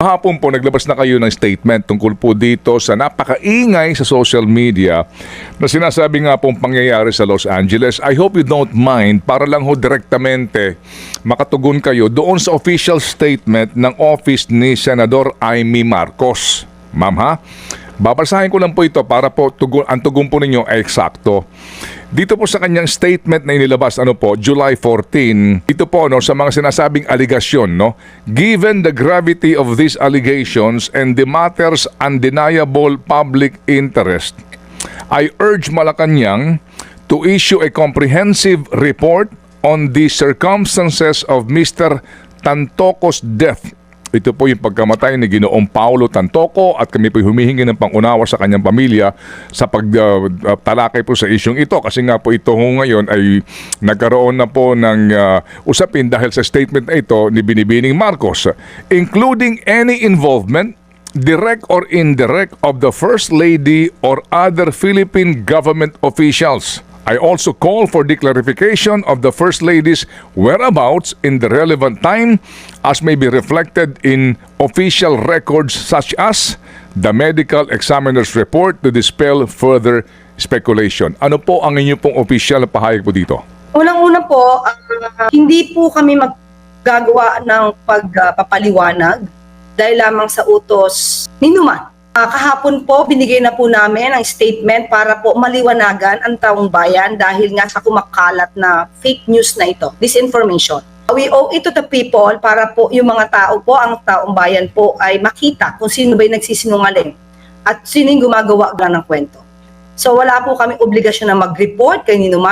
Hapon po, naglabas na kayo ng statement tungkol po dito sa napakaingay sa social media na sinasabi nga pong pangyayari sa Los Angeles. I hope you don't mind para lang ho direktamente makatugon kayo doon sa official statement ng office ni Senador Amy Marcos. Ma'am ha? Babasahin ko lang po ito para po tugon, ang tugon po ninyo ay eksakto. Dito po sa kanyang statement na inilabas ano po July 14, ito po no sa mga sinasabing aligasyon no. Given the gravity of these allegations and the matter's undeniable public interest, I urge Malacanang to issue a comprehensive report on the circumstances of Mr. Tantoco's death ito po yung pagkamatay ni Ginoong Paulo Tantoco at kami po humihingi ng pangunawa sa kanyang pamilya sa pagtalakay po sa isyong ito kasi nga po ito ngayon ay nagkaroon na po ng ah, usapin dahil sa statement na ito ni Binibining Marcos including any involvement direct or indirect of the First Lady or other Philippine government officials. I also call for the clarification of the First Lady's whereabouts in the relevant time as may be reflected in official records such as the medical examiner's report to dispel further speculation. Ano po ang inyong pong official na pahayag po dito? Unang-una po, ah, hindi po kami maggagawa ng pagpapaliwanag dahil lamang sa utos ni Numan. Ah, kahapon po, binigay na po namin ang statement para po maliwanagan ang taong bayan dahil nga sa kumakalat na fake news na ito, disinformation. We owe it to the people para po yung mga tao po, ang taong bayan po ay makita kung sino ba yung nagsisinungaling at sino yung gumagawa ng kwento. So wala po kami obligasyon na mag-report kay Ninuman